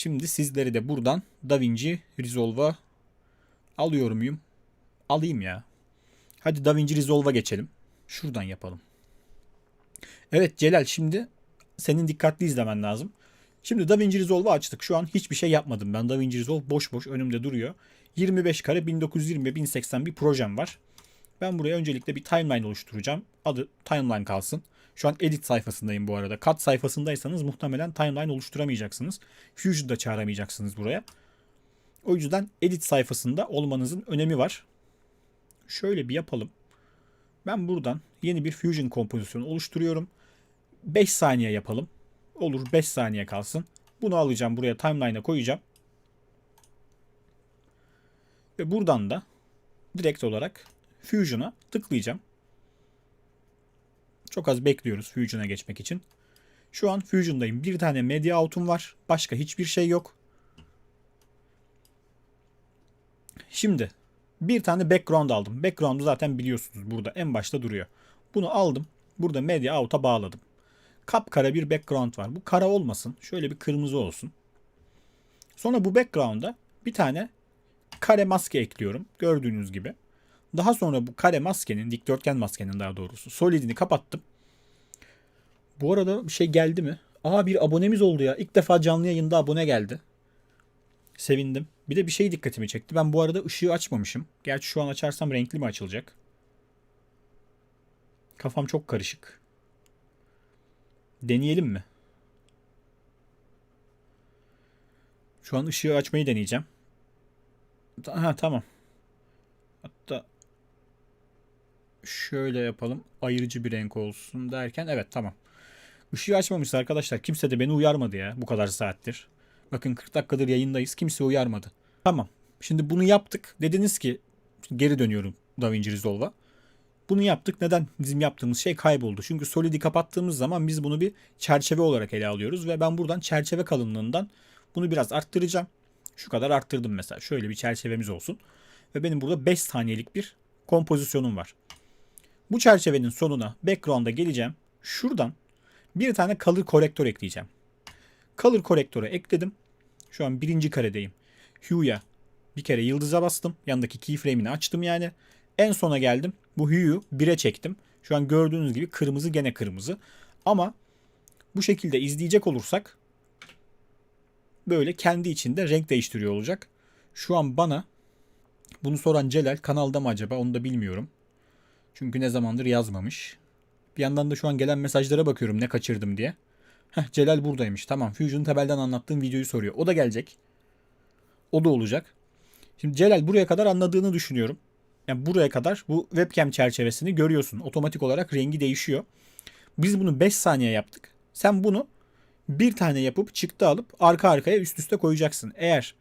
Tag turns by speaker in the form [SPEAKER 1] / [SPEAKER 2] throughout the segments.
[SPEAKER 1] Şimdi sizleri de buradan DaVinci Resolve'a alıyor muyum? Alayım ya. Hadi DaVinci Resolve'a geçelim. Şuradan yapalım. Evet Celal şimdi senin dikkatli izlemen lazım. Şimdi DaVinci Resolve'u açtık. Şu an hiçbir şey yapmadım ben. DaVinci Resolve boş boş önümde duruyor. 25 kare 1920 ve 1080 bir projem var. Ben buraya öncelikle bir timeline oluşturacağım. Adı timeline kalsın. Şu an edit sayfasındayım bu arada. Cut sayfasındaysanız muhtemelen timeline oluşturamayacaksınız. Fusion'da çağıramayacaksınız buraya. O yüzden edit sayfasında olmanızın önemi var. Şöyle bir yapalım. Ben buradan yeni bir Fusion kompozisyonu oluşturuyorum. 5 saniye yapalım. Olur 5 saniye kalsın. Bunu alacağım buraya timeline'a koyacağım. Ve buradan da direkt olarak Fusion'a tıklayacağım. Çok az bekliyoruz Fusion'a geçmek için. Şu an Fusion'dayım. Bir tane media out'um var. Başka hiçbir şey yok. Şimdi bir tane background aldım. Background'u zaten biliyorsunuz burada en başta duruyor. Bunu aldım. Burada media out'a bağladım. Kapkara bir background var. Bu kara olmasın. Şöyle bir kırmızı olsun. Sonra bu background'a bir tane kare maske ekliyorum. Gördüğünüz gibi. Daha sonra bu kare maskenin, dikdörtgen maskenin daha doğrusu solidini kapattım. Bu arada bir şey geldi mi? Aa bir abonemiz oldu ya. İlk defa canlı yayında abone geldi. Sevindim. Bir de bir şey dikkatimi çekti. Ben bu arada ışığı açmamışım. Gerçi şu an açarsam renkli mi açılacak? Kafam çok karışık. Deneyelim mi? Şu an ışığı açmayı deneyeceğim. Ha tamam. Şöyle yapalım. Ayırıcı bir renk olsun derken evet tamam. Işığı açmamışız arkadaşlar. Kimse de beni uyarmadı ya bu kadar saattir. Bakın 40 dakikadır yayındayız. Kimse uyarmadı. Tamam. Şimdi bunu yaptık. Dediniz ki geri dönüyorum DaVinci Resolve'a. Bunu yaptık. Neden bizim yaptığımız şey kayboldu? Çünkü Solid'i kapattığımız zaman biz bunu bir çerçeve olarak ele alıyoruz ve ben buradan çerçeve kalınlığından bunu biraz arttıracağım. Şu kadar arttırdım mesela. Şöyle bir çerçevemiz olsun. Ve benim burada 5 saniyelik bir kompozisyonum var. Bu çerçevenin sonuna background'a geleceğim. Şuradan bir tane color korektör ekleyeceğim. Color korektörü ekledim. Şu an birinci karedeyim. Hue'ya bir kere yıldıza bastım. Yanındaki keyframe'ini açtım yani. En sona geldim. Bu Hue'yu 1'e çektim. Şu an gördüğünüz gibi kırmızı gene kırmızı. Ama bu şekilde izleyecek olursak böyle kendi içinde renk değiştiriyor olacak. Şu an bana bunu soran Celal kanalda mı acaba onu da bilmiyorum. Çünkü ne zamandır yazmamış. Bir yandan da şu an gelen mesajlara bakıyorum ne kaçırdım diye. Heh Celal buradaymış. Tamam Fusion tabelden anlattığım videoyu soruyor. O da gelecek. O da olacak. Şimdi Celal buraya kadar anladığını düşünüyorum. Yani buraya kadar bu webcam çerçevesini görüyorsun. Otomatik olarak rengi değişiyor. Biz bunu 5 saniye yaptık. Sen bunu bir tane yapıp çıktı alıp arka arkaya üst üste koyacaksın. Eğer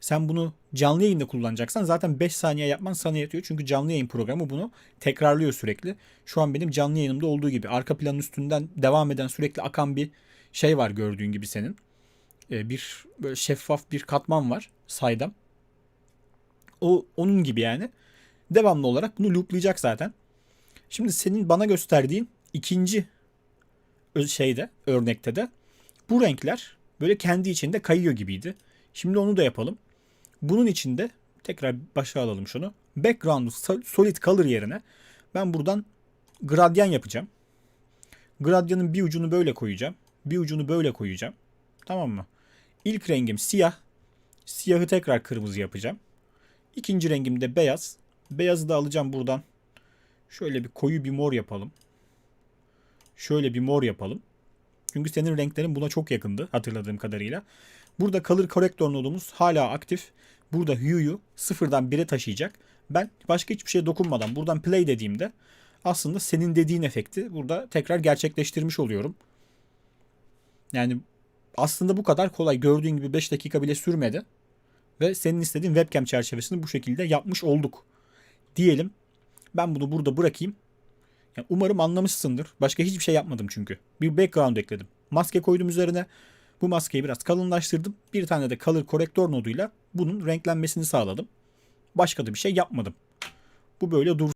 [SPEAKER 1] sen bunu canlı yayında kullanacaksan zaten 5 saniye yapman sana yetiyor. Çünkü canlı yayın programı bunu tekrarlıyor sürekli. Şu an benim canlı yayınımda olduğu gibi arka planın üstünden devam eden sürekli akan bir şey var gördüğün gibi senin. Ee, bir böyle şeffaf bir katman var saydam. O onun gibi yani. Devamlı olarak bunu looplayacak zaten. Şimdi senin bana gösterdiğin ikinci şeyde örnekte de bu renkler böyle kendi içinde kayıyor gibiydi. Şimdi onu da yapalım. Bunun içinde tekrar başa alalım şunu. Background solid color yerine ben buradan gradyan yapacağım. Gradyanın bir ucunu böyle koyacağım. Bir ucunu böyle koyacağım. Tamam mı? İlk rengim siyah. Siyahı tekrar kırmızı yapacağım. İkinci rengim de beyaz. Beyazı da alacağım buradan. Şöyle bir koyu bir mor yapalım. Şöyle bir mor yapalım. Çünkü senin renklerin buna çok yakındı hatırladığım kadarıyla. Burada color corrector nodumuz hala aktif. Burada hue'yu sıfırdan 1'e taşıyacak. Ben başka hiçbir şeye dokunmadan buradan play dediğimde aslında senin dediğin efekti burada tekrar gerçekleştirmiş oluyorum. Yani aslında bu kadar kolay. Gördüğün gibi 5 dakika bile sürmedi. Ve senin istediğin webcam çerçevesini bu şekilde yapmış olduk. Diyelim. Ben bunu burada bırakayım. Yani umarım anlamışsındır. Başka hiçbir şey yapmadım çünkü. Bir background ekledim. Maske koydum üzerine. Bu maskeyi biraz kalınlaştırdım. Bir tane de color korektör noduyla bunun renklenmesini sağladım. Başka da bir şey yapmadım. Bu böyle dur